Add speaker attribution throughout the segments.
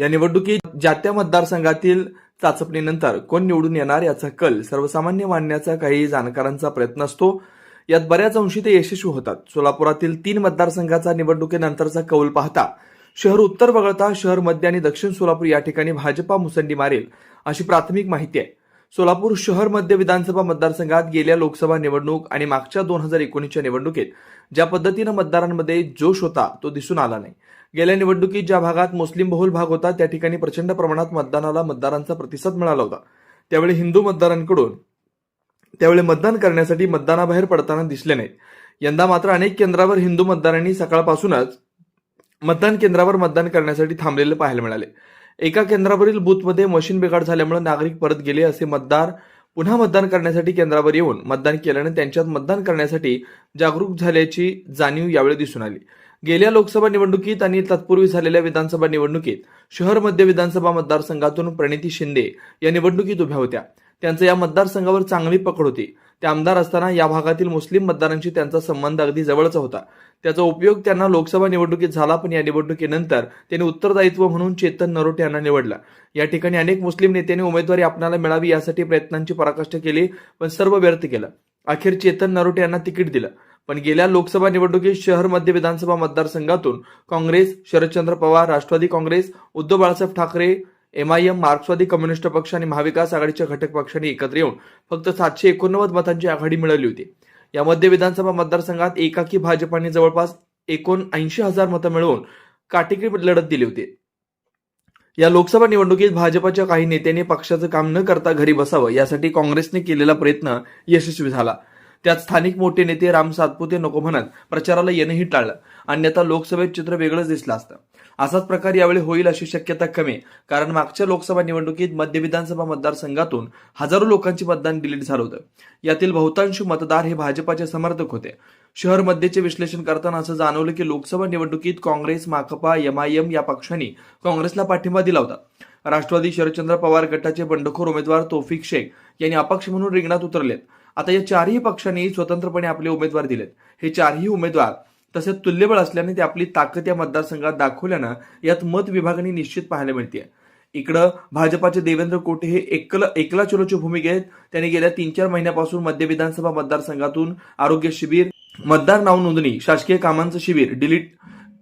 Speaker 1: या निवडणुकीत ज्या त्या मतदारसंघातील चाचपणीनंतर कोण निवडून येणार याचा कल सर्वसामान्य मानण्याचा काही जाणकारांचा प्रयत्न असतो. यात बऱ्याच अंशी ते यशस्वी होतात. सोलापुरातील तीन मतदारसंघाचा निवडणुकीनंतरचा कौल पाहता शहर उत्तर वगळता शहर मध्य आणि दक्षिण सोलापूर या ठिकाणी भाजपा मुसंडी मारेल अशी प्राथमिक माहिती आहे. सोलापूर शहर मध्य विधानसभा मतदारसंघात गेल्या लोकसभा निवडणूक आणि मागच्या दोन हजार एकोणीसच्या निवडणुकीत ज्या पद्धतीनं मतदारांमध्ये जोश होता तो दिसून आला नाही. गेल्या निवडणुकीत ज्या भागात मुस्लिम बहुल भाग होता त्या ठिकाणी प्रचंड प्रमाणात मतदानाला मतदारांचा प्रतिसाद मिळाला होता. त्यावेळी हिंदू मतदारांकडून त्यावेळी मतदान करण्यासाठी मतदानाबाहेर पडताना दिसले नाहीत. यंदा मात्र अनेक केंद्रावर हिंदू मतदारांनी सकाळपासूनच मतदान केंद्रावर मतदान करण्यासाठी थांबलेले पाहायला मिळाले. एका केंद्रावरील बूथमध्ये मशीन बिघाड झाल्यामुळे नागरिक परत गेले असे मतदार पुन्हा मतदान करण्यासाठी केंद्रावर येऊन मतदान केल्याने त्यांच्यात मतदान करण्यासाठी जागरूक झाल्याची जाणीव यावेळी दिसून आली. गेल्या लोकसभा निवडणुकीत आणि तत्पूर्वी झालेल्या विधानसभा निवडणुकीत शहर मध्य विधानसभा मतदारसंघातून प्रणिती शिंदे या निवडणुकीत उभ्या होत्या. त्यांचं या मतदारसंघावर चांगली पकड होती. ते आमदार असताना या भागातील मुस्लिम मतदारांशी त्यांचा संबंध अगदी जवळचा होता. त्याचा उपयोग त्यांना लोकसभा निवडणुकीत झाला पण या निवडणुकीनंतर त्यांनी उत्तरदायित्व म्हणून चेतन नरोटे यांना निवडला. या ठिकाणी अनेक मुस्लिम नेत्यांनी उमेदवारी आपणाला मिळावी यासाठी प्रयत्नांची पराकाष्ठा केली पण सर्व व्यर्थ केलं. अखेर चेतन नरोटे यांना तिकीट दिलं. पण गेल्या लोकसभा निवडणुकीत शहर मध्य विधानसभा मतदारसंघातून काँग्रेस शरदचंद्र पवार राष्ट्रवादी काँग्रेस उद्धव बाळासाहेब ठाकरे एमआयएम मार्क्सवादी कम्युनिस्ट पक्ष आणि महाविकास आघाडीच्या घटक पक्षांनी एकत्र येऊन फक्त सातशे एकोणनव्वद मतांची आघाडी मिळवली होती. या मध्य विधानसभा मतदारसंघात एकाकी भाजपाने जवळपास एकोणऐंशी हजार मतं मिळवून काटेकी लढत दिली होती. या लोकसभा निवडणुकीत भाजपच्या काही नेत्यांनी पक्षाचं काम न करता घरी बसावं यासाठी काँग्रेसने केलेला प्रयत्न यशस्वी झाला. त्यात स्थानिक मोठे नेते राम सातपुते नको म्हणत प्रचाराला येणंही टाळलं. अन्यथा लोकसभेत चित्र वेगळंच दिसलं असतं. असाच प्रकार यावेळी होईल अशी शक्यता कमी. कारण मागच्या लोकसभा निवडणुकीत मध्य विधानसभा मतदारसंघातून हजारो लोकांचे मतदान डिलीट झालं होतं. यातील बहुतांश मतदार हे भाजपाचे समर्थक होते. शहर मध्येचे विश्लेषण करताना असं जाणवलं की लोकसभा निवडणुकीत काँग्रेस माकपा एमआयएम या पक्षांनी काँग्रेसला पाठिंबा दिला होता. राष्ट्रवादी शरदचंद्र पवार गटाचे बंडखोर उमेदवार तोफिक शेख यांनी अपक्ष म्हणून रिंगणात उतरलेत. आता या चारही पक्षांनी स्वतंत्रपणे आपले उमेदवार दिलेत. हे चारही उमेदवार तसेच तुल्यबळ असल्याने ते आपली ताकद या मतदारसंघात दाखवल्यानं यात मत विभागणी निश्चित पाहायला मिळते इकडं भाजपाचे देवेंद्र कोटे हे एकल एकला चलोची भूमिकेत त्यांनी गेल्या तीन चार महिन्यापासून मध्य विधानसभा मतदारसंघातून आरोग्य शिबिर मतदार नाव नोंदणी शासकीय कामांचं शिबिर डिलीट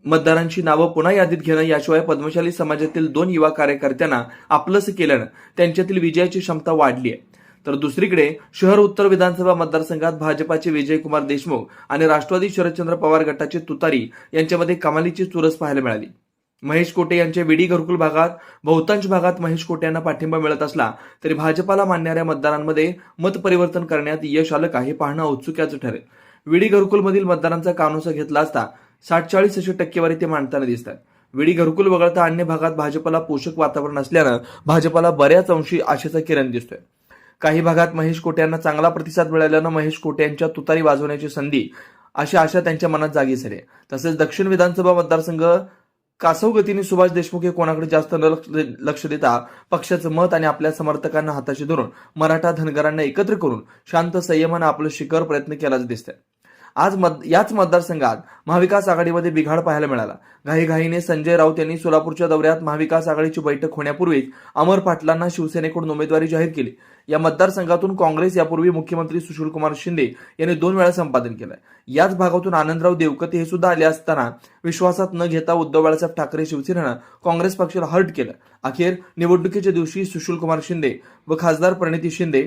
Speaker 1: मतदारांची नावं पुन्हा यादीत घेणं याशिवाय पद्मशाली समाजातील दोन युवा कार्यकर्त्यांना आपलंच केल्यानं त्यांच्यातील विजयाची क्षमता वाढली आहे तर दुसरीकडे शहर उत्तर विधानसभा मतदारसंघात भाजपाचे विजयकुमार देशमुख आणि राष्ट्रवादी शरदचंद्र पवार गटाचे तुतारी यांच्यामध्ये कमालीची चुरस पाहायला मिळाली. महेश कोटे यांच्या विडी घरकुल भागात बहुतांश भागात महेश कोटे यांना पाठिंबा मिळत असला तरी भाजपाला मानणाऱ्या मतदारांमध्ये मत परिवर्तन करण्यात यश आलं का हे पाहणं औत्सुक्याचं ठरेल. विडी घरकुलमधील मतदारांचा कानोसा घेतला असता साठ चाळीस अशी टक्केवारी ते मांडताना दिसतात. विडी घरकुल वगळता अन्य भागात भाजपाला पोषक वातावरण असल्यानं भाजपला बऱ्याच अंशी आशेचा किरण दिसतोय. काही भागात महेश कोटे यांना चांगला प्रतिसाद मिळाल्यानं महेश कोटे यांच्या तुतारी वाजवण्याची संधी अशी आशा त्यांच्या मनात जागी झाली आहे. तसेच दक्षिण विधानसभा मतदारसंघ कासव गतीने सुभाष देशमुख हे कोणाकडे जास्त न लक्ष लक्ष देता पक्षाचं मत आणि आपल्या समर्थकांना हाताशी धरून मराठा धनगरांना एकत्र करून शांत संयमानं आपलं शिखर प्रयत्न केलाच दिसतंय आज मत याच मतदारसंघात महाविकास आघाडीमध्ये बिघाड पाहायला मिळाला. घाईघाईने संजय राऊत यांनी सोलापूरच्या दौऱ्यात महाविकास आघाडीची बैठक होण्यापूर्वीच अमर पाटलांना शिवसेनेकडून उमेदवारी जाहीर केली. या मतदारसंघातून काँग्रेस यापूर्वी मुख्यमंत्री सुशीलकुमार शिंदे यांनी दोन वेळा संपादन केलं. याच भागातून आनंदराव देवकते हे सुद्धा आले असताना विश्वासात न घेता उद्धव बाळासाहेब ठाकरे शिवसेनेनं काँग्रेस पक्षाला हर्ट केलं. अखेर निवडणुकीच्या दिवशी सुशीलकुमार शिंदे व खासदार प्रणिती शिंदे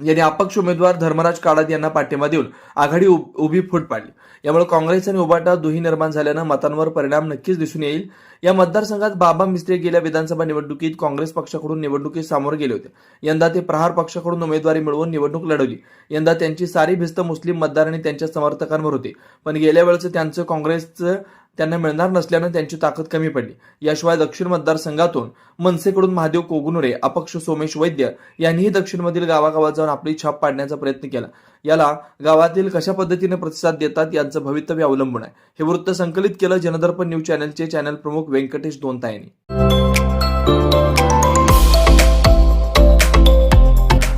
Speaker 1: यांनी अपक्ष उमेदवार धर्मराज काळात यांना पाठिंबा देऊन आघाडी उब- उभी फूट पाडली. यामुळे काँग्रेस आणि उबाटा दुही निर्माण झाल्यानं मतांवर परिणाम नक्कीच दिसून येईल. या मतदारसंघात बाबा मिस्त्री गेल्या विधानसभा निवडणुकीत काँग्रेस पक्षाकडून निवडणुकीत सामोरे गेले होते. यंदा ते प्रहार पक्षाकडून उमेदवारी मिळवून निवडणूक लढवली. यंदा त्यांची सारी भिस्त मुस्लिम मतदार आणि त्यांच्या समर्थकांवर होती. पण गेल्या वेळेचं त्यांचं काँग्रेसचं त्यांना मिळणार नसल्यानं त्यांची ताकद कमी पडली. याशिवाय दक्षिण मतदारसंघातून मनसेकडून महादेव कोगनुरे अपक्ष सोमेश वैद्य यांनीही दक्षिणमधील गावागावात जाऊन आपली छाप पाडण्याचा प्रयत्न केला. याला गावातील कशा पद्धतीने प्रतिसाद देतात यांचं भवितव्य अवलंबून आहे. हे वृत्त संकलित केलं जनदर्पण न्यूज चॅनलचे चॅनल प्रमुख व्यंकटेश दोनता यांनी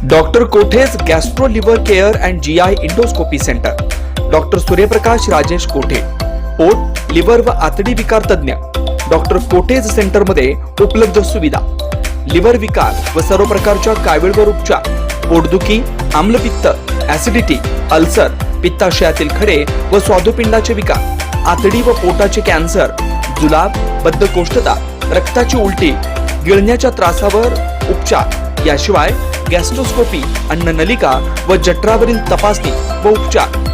Speaker 1: doctor Kothe's gastro liver care and G I endoscopy centre. Doctor Suryaprakash Rajesh Kothe. पोट लिव्हर व आतडी विकार तज्ज्ञ. डॉक्टर कोटेज सेंटरमध्ये उपलब्ध सुविधा. लिव्हर विकार व सर्व प्रकारच्या कावीळवर उपचार. पोटदुखी आम्लपित्त ऍसिडिटी अल्सर पित्ताशयातील खडे व स्वादुपिंडाचे विकार. आतडी व पोटाचे कॅन्सर जुलाब बद्धकोष्ठता रक्ताची उलटी गिळण्याच्या त्रासावर उपचार. याशिवाय गॅस्ट्रोस्कोपी अन्ननलिका व जठरावरील तपासणी व उपचार.